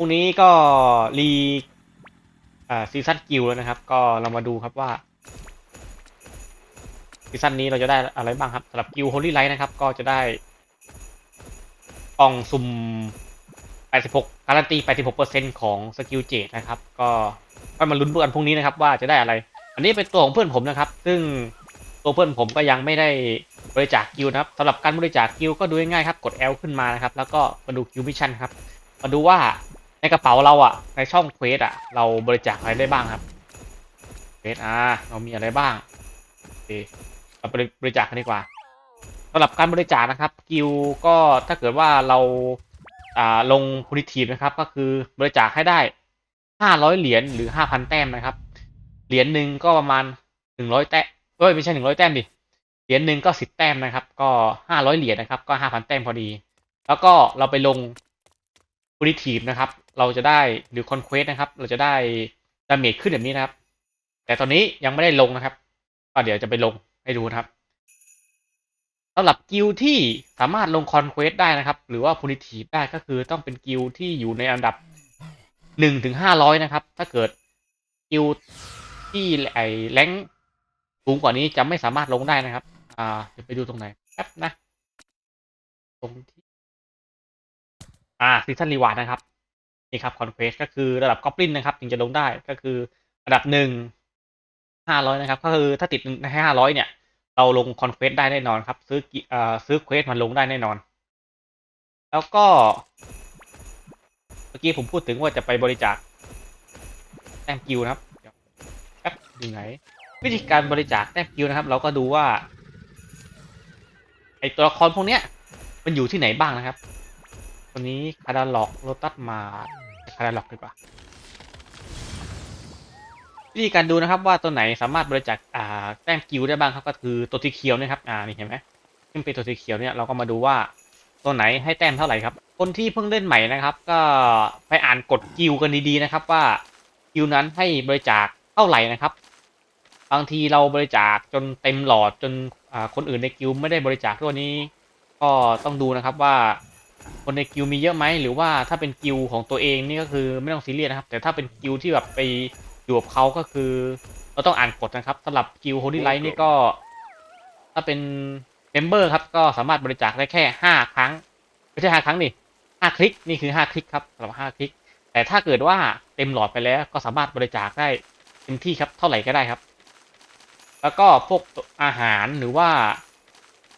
พรุ่งนี้ก็รีอ่าซีซั่นกิลแล้วนะครับ ก็เรามาดูครับว่าซีซั่นนี้เราจะได้อะไรบ้างครับสำหรับกิลโฮลี่ไลท์นะครับ ก็จะได้กล่องสุ่ม 86 การันตี 86%ของสกิลเจดนะครับ ก็ก็มาลุ้นกันพรุ่งนี้นะครับ ว่าจะได้อะไร อันนี้เป็นตัวของเพื่อนผมนะครับ ซึ่งตัวเพื่อนผมก็ยังไม่ได้บริจาคกิลนะครับสำหรับการบริจาคกิลก็ดูง่ายๆครับ กด L ขึ้นมานะครับ แล้วก็มาดูกิลมิชชั่นครับ มาดูว่า ในกระเป๋าเราอะในช่องเควสอะเราบริจาคอะไรได้บ้างครับเควสอ่าเรามีอะไรบ้างโอเราบริจาคกันดีกว่าสำหรับการบริจาคนะครับกิลก็ถ้าเกิดว่าเราอ่าลงพูนิทีฟนะครับ ก็คือบริจาคให้ได้ห้าร้อยเหรียญหรือห้าพันแต้มนะครับ เหรียญหนึ่งก็ประมาณหนึ่งร้อยแต้มเอ้ยไม่ใช่หนึ่งร้อยแต้มดิเหรียญหนึ่งก็สิบแต้มนะครับ ก็ห้าร้อยเหรียญนะครับ ก็ห้าพันแต้มพอดี แล้วก็เราไปลงพูนิทีฟนะครับ เราจะได้หรือคอนเควสนะครับ เราจะได้ดาเมจขึ้นแบบนี้นะครับ แต่ตอนนี้ยังไม่ได้ลงนะครับก็เดี๋ยวจะไปลงให้ดูนะครับสำหรับกิลที่สามารถลงคอนเควสได้นะครับ หรือว่าพูนิทีฟได้ก็คือต้องเป็นกิลที่อยู่ในอันดับหนึ่งถึงห้าร้อยนะครับ ถ้าเกิดกิลที่ไอแรงสูงกว่านี้จะไม่สามารถลงได้นะครับ อ่าเดี๋ยวไปดูตรงไหนแป๊บนะ ตรงที่ อ่าซีซันรีวาร์ดนะครับ นี่ครับคอนเควสก็คือระดับกอบลินนะครับถึงจะลงได้ก็คือระดับหนึ่งห้าร้อยนะครับ ก็คือถ้าติดในห้าร้อยเนี่ย เราลงคอนเควสได้แน่นอนครับ ซื้อกิอ่าซื้อเควสมันลงได้แน่นอน แล้วก็ เมื่อกี้ผมพูดถึงว่าจะไปบริจาคแต้มกิลนะครับเดี๋ยวแป๊บดูไหน วิธีการบริจาคแต้มกิลนะครับ เราก็ดูว่าไอตัวละครพวกเนี้ย มันอยู่ที่ไหนบ้างนะครับ ตัวนี้คาดาล็อกโรตัสมาคาดาล็อกดีกว่าวิธีการดูนะครับว่าตัวไหนสามารถบริจาคอ่าแต้มกิลได้บ้างครับก็คือตัวสีเขียวนะครับอ่านี่เห็นไหมขึ้นเป็นตัวสีเขียวเนี่ยเราก็มาดูว่าตัวไหนให้แต้มเท่าไหร่ครับ คนที่เพิ่งเล่นใหม่นะครับ ก็ไปอ่านกฎกิลกันดีๆนะครับ ว่ากิลนั้นให้บริจาคเท่าไหร่นะครับ บางทีเราบริจาคจนเต็มหลอดจนคนอื่นในกิลไม่ได้บริจาคตัวนี้ ก็ต้องดูนะครับว่า คนในกิลมีเยอะไหมหรือว่าถ้าเป็นกิลของตัวเองนี่ก็คือไม่ต้องซีเรียสนะครับ แต่ถ้าเป็นกิลที่แบบไปอยู่กับเขาก็คือ เราต้องอ่านกฎนะครับสำหรับกิลโฮลี่ไลท์นี่ก็ ถ้าเป็นเมมเบอร์ครับก็สามารถบริจาคได้แค่ห้าครั้งไม่ใช่ห้าครั้งนี่ห้าคลิกนี่คือห้าคลิกครับสำหรับห้าคลิก แต่ถ้าเกิดว่าเต็มหลอดไปแล้วก็สามารถบริจาคได้เต็มที่ครับเท่าไหร่ก็ได้ครับ แล้วก็พวกอาหารหรือว่า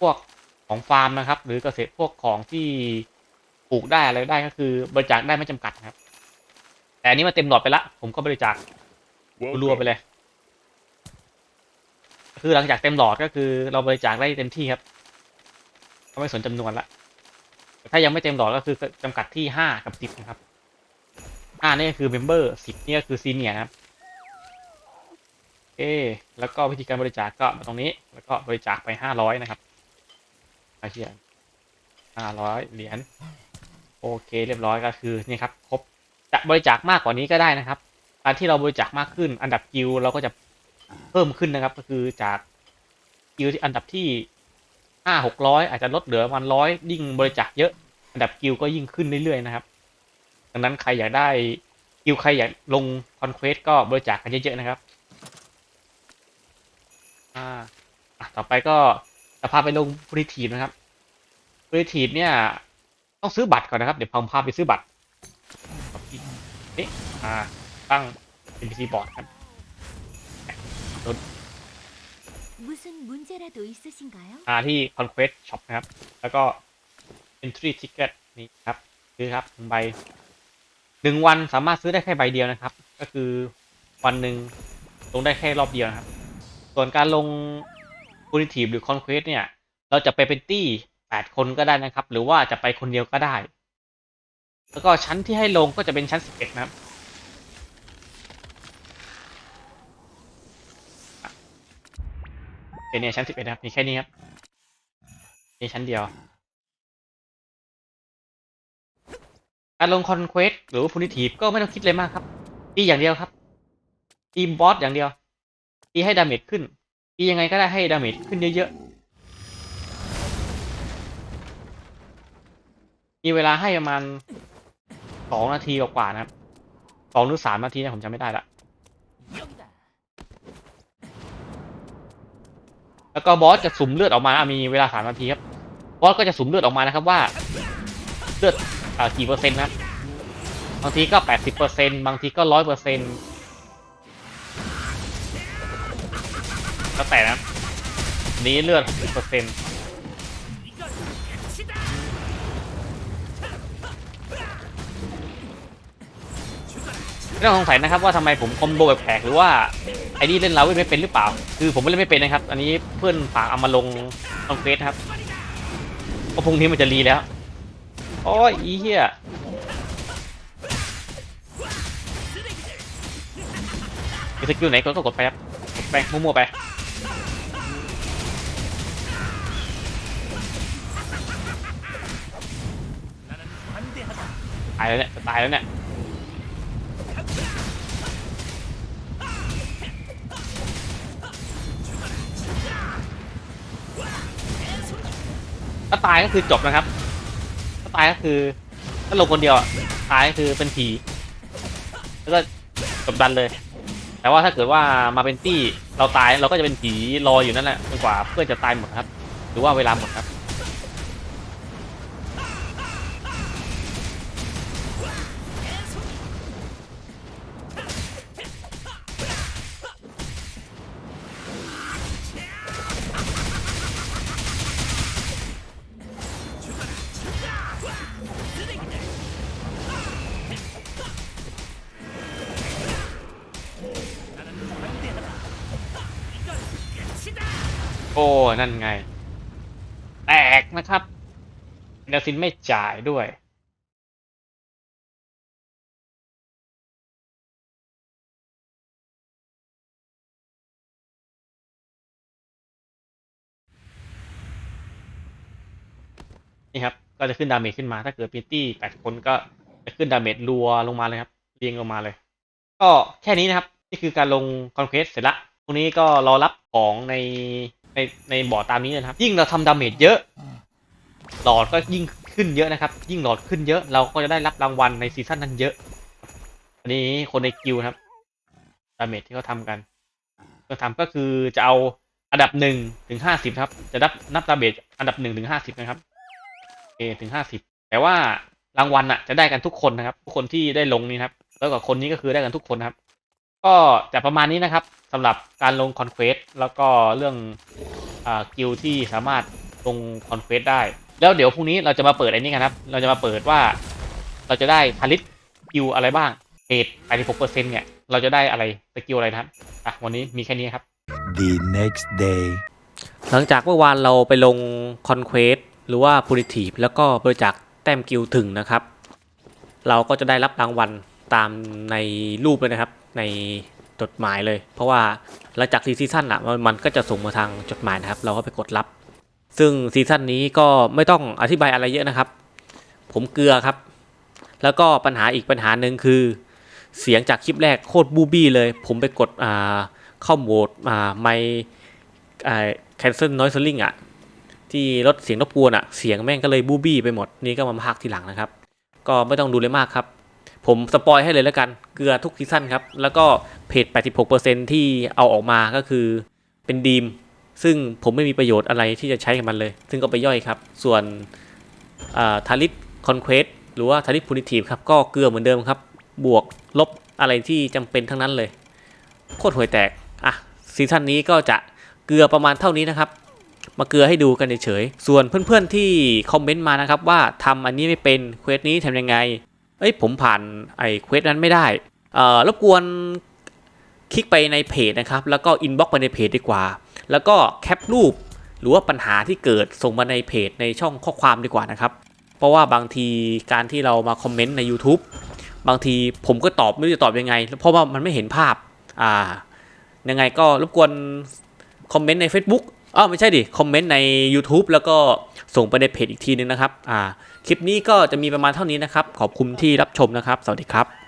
พวก ของฟาร์มนะครับ หรือเกษตรพวกของที่ปลูกได้อะไรได้ก็คือบริจาคได้ไม่จำกัดครับ แต่อันนี้มาเต็มหลอดไปละ ผมก็บริจาครัวไปเลย คือหลังจากเต็มหลอดก็คือ เราบริจาคได้เต็มที่ครับก็ไม่สนจำนวนละถ้ายังไม่เต็มหลอดก็คือจำกัดที่ห้ากับสิบนะครับห้านี่คือเมมเบอร์สิบนี่ก็คือซีเนียครับโอเคแล้วก็วิธีการบริจาคก็มาตรงนี้ แล้วก็บริจาคไปห้าร้อยนะครับ อาเชียห้าร้อยเหรียญโอเคเรียบร้อยก็คือนี่ครับครบจะบริจาคมากกว่านี้ก็ได้นะครับ การที่เราบริจาคมากขึ้น อันดับกิลเราก็จะเพิ่มขึ้นนะครับ ก็คือจากกิลที่อันดับที่ห้าหกร้อยอาจจะลดเหลือประมาณร้อยยิ่งบริจาคเยอะอันดับกิลก็ยิ่งขึ้นเรื่อยๆนะครับ ดังนั้นใครอยากได้กิลใครอยากลงคอนเควสก็บริจาคกันเยอะๆนะครับ อ่าอะต่อไปก็ จะพาไปลงบริทีฟนะครับบริทีฟเนี่ย ต้องซื้อบัตรก่อนนะครับ เดี๋ยวพผมพาไปซื้อบัตรนี่อ่า ตั้งเป็นพีซีบอร์ดครับรถอ่าที่ Conquest Shop นะครับ แล้วก็ Entry Ticket นี่ครับคือครับหนึ่งใบหนึ่งวันสามารถซื้อได้แค่ใบเดียวนะครับ ก็คือวันหนึ่งลงได้แค่รอบเดียวนะครับ ส่วนการลง Punitive หรือ Conquest เนี่ย เราจะไปเป็นตี้แปดคนก็ได้นะครับ หรือว่าจะไปคนเดียวก็ได้ แล้วก็ชั้นที่ให้ลงก็จะเป็นชั้นสิบเอ็ดนะครับเป็นเนี่ยชั้นสิบเอ็ดครับ มีแค่นี้ครับมีชั้นเดียว การลงคอนเควสหรือว่าพูนิทีฟก็ไม่ต้องคิดเลยมากครับ ตีอย่างเดียวครับ ตีบอสอย่างเดียว ตีให้ดาเมจขึ้น ตียังไงก็ได้ให้ดาเมจขึ้นเยอะๆ มีเวลาให้ประมาณสองนาทีกว่าๆนะครับสองหรือสามนาทีนะผมจำไม่ได้ละ แล้วก็บอสจะสุ่มเลือดออกมาอะมีเวลาสามนาทีครับ บอสก็จะสุ่มเลือดออกมานะครับว่า เลือดอ่ากี่เปอร์เซ็นต์นะบบางทีก็แปดสิบเปอร์เซ็นต์บางทีก็ร้อยเปอร์เซ็นต์ แล้วแต่นะ นี้เลือดหกสิบเร์เซ็นต์ไม่ต้องสงสัยนะครับว่าทำไมผมคอมโบแปลกหรือว่าไอ้นี่เล่นเราไม่เป็นหรือเปล่า คือผมไม่เล่นไม่เป็นนะครับ อันนี้เพื่อนฝากเอามาลงลงเฟซครับเพราะพรุ่งนี้มันจะรีแล้ว โอ้ยอีเหี้ยมีสกิลไหนก็กดไปครับกดไปมั่วๆไป ตายแล้วเนี่ยจะตายแล้วเนี่ยถ้าตายก็คือจบนะครับ ถ้าตายก็คือถ้าลงคนเดียวตายก็คือเป็นผี แล้วก็จบดันเลย แต่ว่าถ้าเกิดว่ามาเป็นตี้เราตายเราก็จะเป็นผีรออยู่นั่นแหละจนกว่าเพื่อนจะตายหมดครับ หรือว่าเวลาหมดครับ อ้นั่นไง แตกนะครับเดลซินไม่จ่ายด้วย นี่ครับ ก็จะขึ้นดาเมจขึ้นมา ถ้าเกิดปีตี้แปดคนก็จะขึ้นดาเมจรัวลงมาเลยครับ เรียงลงมาเลย ก็แค่นี้นะครับ นี่คือการลงคอนเควสเสร็จละตรงนี้ก็รอรับของใน ในในบอตามนี้นะครับ ยิ่งเราทำดาเมจเยอะ หลอดก็ยิ่งขึ้นเยอะนะครับ ยิ่งหลอดขึ้นเยอะ เราก็จะได้รับรางวัลในซีซั่นนั้นเยอะ อันนี้คนในกิลครับ ดาเมจที่เขาทำกันก็ทำก็คือจะเอาอันดับหนึ่งถึงห้าสิบครับ จะนับนับดาเมจอันดับหนึ่งถึงห้าสิบนะครับโอถึงห้าสิบแต่ว่ารางวัลอะจะได้กันทุกคนนะครับ ทุกคนที่ได้ลงนี่ครับ แล้วก็คนนี้ก็คือได้กันทุกคนครับ ก็จะประมาณนี้นะครับสำหรับการลงคอนเควสแล้วก็เรื่องอ่ากิลที่สามารถลงคอนเควสได้ แล้วเดี๋ยวพรุ่งนี้เราจะมาเปิดไอ้นี่กันครับ เราจะมาเปิดว่าเราจะได้ผลิตกิลอะไรบ้างเกรด86%เนี่ย เราจะได้อะไรสกิลอะไรนะครับอะวันนี้มีแค่นี้ครับ The next day. หลังจากเมื่อวานเราไปลงคอนเควสหรือว่า p u l i t i v e แล้วก็บริจาคแต้มกิลถึงนะครับ เราก็จะได้รับรางวัลตามในรูปเลยนะครับ ในจดหมายเลย เพราะว่าหลังจากซีซั่นอะมันก็จะส่งมาทางจดหมายนะครับ เราก็ไปกดรับ ซึ่งซีซั่นนี้ก็ไม่ต้องอธิบายอะไรเยอะนะครับ ผมเกลือครับ แล้วก็ปัญหาอีกปัญหาหนึ่งคือ เสียงจากคลิปแรกโคตรบูบี้เลย ผมไปกดอ่าเข้าโหมดอ่าไม cancel noise c e l l i n g อะที่ลดเสียงรบกวนอะเสียงแม่งก็เลยบูบี้ไปหมดนี่ก็มาพากทีหลังนะครับ ก็ไม่ต้องดูเลยมากครับ ผมสปอยให้เลยแล้วกัน เกลือทุกซีซั่นครับ แล้วก็เพจ 86%ที่เอาออกมาก็คือเป็นดีม ซึ่งผมไม่มีประโยชน์อะไรที่จะใช้กับมันเลย ซึ่งก็ไปย่อยครับ ส่วนทาริสคอนเควสหรือว่าทาริสพูนิทีฟครับ ก็เกลือเหมือนเดิมครับ บวกลบอะไรที่จำเป็นทั้งนั้นเลย โคตรห่วยแตก อะ ซีซั่นนี้ก็จะเกลือประมาณเท่านี้นะครับ มาเกลือให้ดูกันเฉยๆ ส่วนเพื่อนๆที่คอมเมนต์มานะครับว่าทำอันนี้ไม่เป็นเควสนี้ทำยังไง เอ้ยผมผ่านไอ้เควสนั้นไม่ได้เอ่อรบกวนคลิกไปในเพจนะครับ แล้วก็อินบ็อกไปในเพจดีกว่า แล้วก็แคปรูป หรือว่าปัญหาที่เกิดส่งมาในเพจในช่องข้อความดีกว่านะครับ เพราะว่าบางทีการที่เรามาคอมเมนต์ใน YouTube บางทีผมก็ตอบไม่รู้จะตอบยังไง เพราะว่ามันไม่เห็นภาพ อ่า ยังไงก็รบกวนคอมเมนต์ใน Facebook อ้าวไม่ใช่ดิ คอมเมนต์ใน YouTube แล้วก็ส่งไปในเพจอีกทีนึงนะครับ อ่า คลิปนี้ก็จะมีประมาณเท่านี้นะครับ ขอบคุณที่รับชมนะครับ สวัสดีครับ